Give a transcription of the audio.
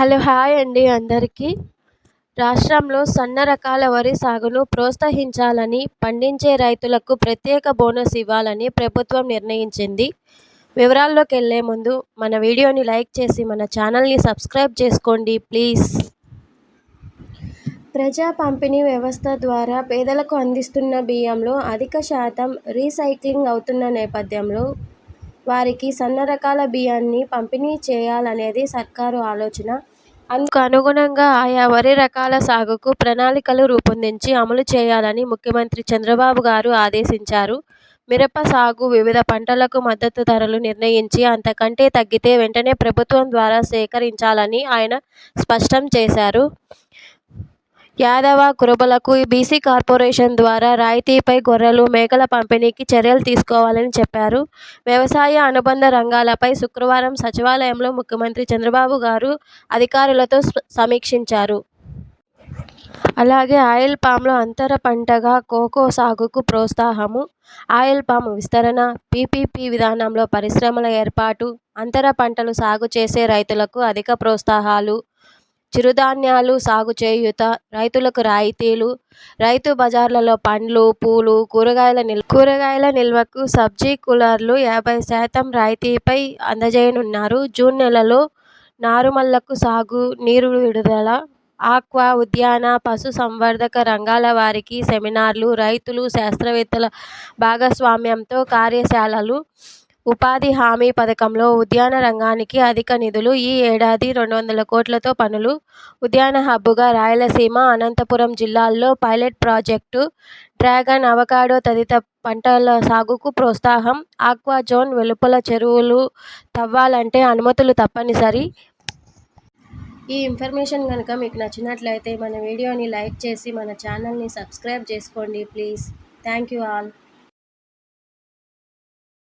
Hello hi అండి అందరికీ. రాష్ట్రంలో సన్న రకాల వరి సాగును ప్రోత్సహించాలని పండించే రైతులకు ప్రత్యేక బోనస్ ఇవ్వాలని ప్రభుత్వం నిర్ణయించింది. వివరాల్లోకి వెళ్ళే ముందు మన వీడియోని లైక్ చేసి మన ఛానల్ని సబ్స్క్రైబ్ చేసుకోండి ప్లీజ్. ప్రజా పంపిణీ వ్యవస్థ ద్వారా పేదలకు అందిస్తున్న బియ్యంలో అధిక శాతం రీసైక్లింగ్ అవుతున్న నేపథ్యంలో వారికి సన్న రకాల బియ్యాన్ని పంపిణీ చేయాలనేది సర్కారు ఆలోచన. అందుకు అనుగుణంగా ఆయా వరి రకాల సాగుకు ప్రణాళికలు రూపొందించి అమలు చేయాలని ముఖ్యమంత్రి చంద్రబాబు గారు ఆదేశించారు. మిరప సాగు వివిధ పంటలకు మద్దతు ధరలు నిర్ణయించి అంతకంటే తగ్గితే వెంటనే ప్రభుత్వం ద్వారా సేకరించాలని ఆయన స్పష్టం చేశారు. యాదవ కురుబలకు బీసీ కార్పొరేషన్ ద్వారా రాయితీపై గొర్రెలు మేకల పంపిణీకి చర్యలు తీసుకోవాలని చెప్పారు. వ్యవసాయ అనుబంధ రంగాలపై శుక్రవారం సచివాలయంలో ముఖ్యమంత్రి చంద్రబాబు గారు అధికారులతో సమీక్షించారు. అలాగే ఆయిల్ పామ్లో అంతర పంటగా కోకో సాగుకు ప్రోత్సాహము ఆయిల్ పామ్ విస్తరణ పీపీపీ విధానంలో పరిశ్రమల ఏర్పాటు అంతర పంటలు సాగు చేసే రైతులకు అధిక ప్రోత్సాహాలు చిరుధాన్యాలు సాగు చేయూత రైతులకు రాయితీలు రైతు బజార్లలో పండ్లు పూలు కూరగాయల నిల్వ కూరగాయల నిల్వకు సబ్జీ కూలర్లు యాభై శాతం రాయితీపై అందజేయనున్నారు. జూన్ నెలలో నారుమళ్ళకు సాగు నీరు విడుదల ఆక్వా ఉద్యాన పశు సంవర్ధక రంగాల వారికి సెమినార్లు రైతులు శాస్త్రవేత్తల భాగస్వామ్యంతో కార్యశాలలు ఉపాధి హామీ పథకంలో ఉద్యాన రంగానికి అధిక నిధులు ఈ ఏడాది రెండు వందల కోట్లతో పనులు. ఉద్యాన హబ్బుగా రాయలసీమ అనంతపురం జిల్లాల్లో పైలట్ ప్రాజెక్టు డ్రాగన్ అవకాడో తదితర పంటల సాగుకు ప్రోత్సాహం ఆక్వా జోన్ వెలుపల చెరువులు తవ్వాలంటే అనుమతులు తప్పనిసరి. ఈ ఇన్ఫర్మేషన్ కనుక మీకు నచ్చినట్లయితే మన వీడియోని లైక్ చేసి మన ఛానల్ని సబ్స్క్రైబ్ చేసుకోండి ప్లీజ్. Thank you all.